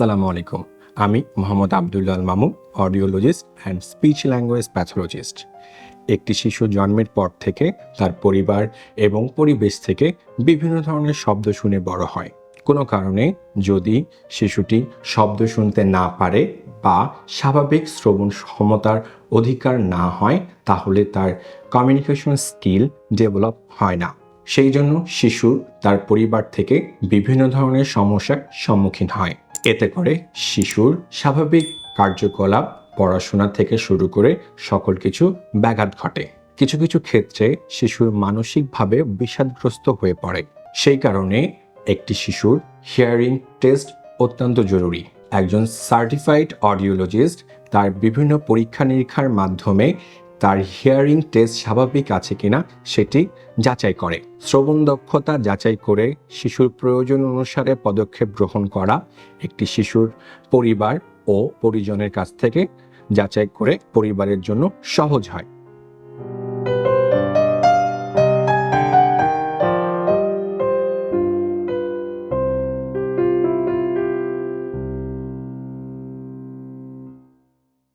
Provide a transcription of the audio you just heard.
আসসালামু আলাইকুম। আমি Mohammad Abdullal Mamu audiologist and speech language pathologist একটি শিশু জন্মের পর থেকে তার পরিবার এবং পরিবেশ থেকে বিভিন্ন ধরনের শব্দ শুনে বড় হয়। কোনো কারণে যদি শিশুটি শব্দ শুনতে না পারে বা স্বাভাবিক শ্রবণ ক্ষমতার অধিকার না হয়, তাহলে তার কমিউনিকেশন স্কিল ডেভেলপ হয় না। সেই জন্য শিশু তার পরিবার থেকে বিভিন্ন ধরনের সমস্যার সম্মুখীন হয়। এতে করে শিশুর স্বাভাবিক কার্যকলাপ, পড়াশোনা থেকে শুরু করে সকল কিছু ব্যাঘাত ঘটে। কিছু কিছু ক্ষেত্রে শিশুর মানসিকভাবে বিষাদগ্রস্ত হয়ে পড়ে। সেই কারণে একটি শিশুর হিয়ারিং টেস্ট অত্যন্ত জরুরি। একজন সার্টিফাইড অডিওলজিস্ট তার বিভিন্ন পরীক্ষা নিরীক্ষার মাধ্যমে তার হিয়ারিং টেস্ট স্বাভাবিক আছে কিনা সেটি যাচাই করে। শ্রবণ দক্ষতা যাচাই করে শিশুর প্রয়োজন অনুসারে পদক্ষেপ গ্রহণ করা একটি শিশুর পরিবার ও পরিজনের কাছ থেকে যাচাই করে পরিবারের জন্য সহজ হয়।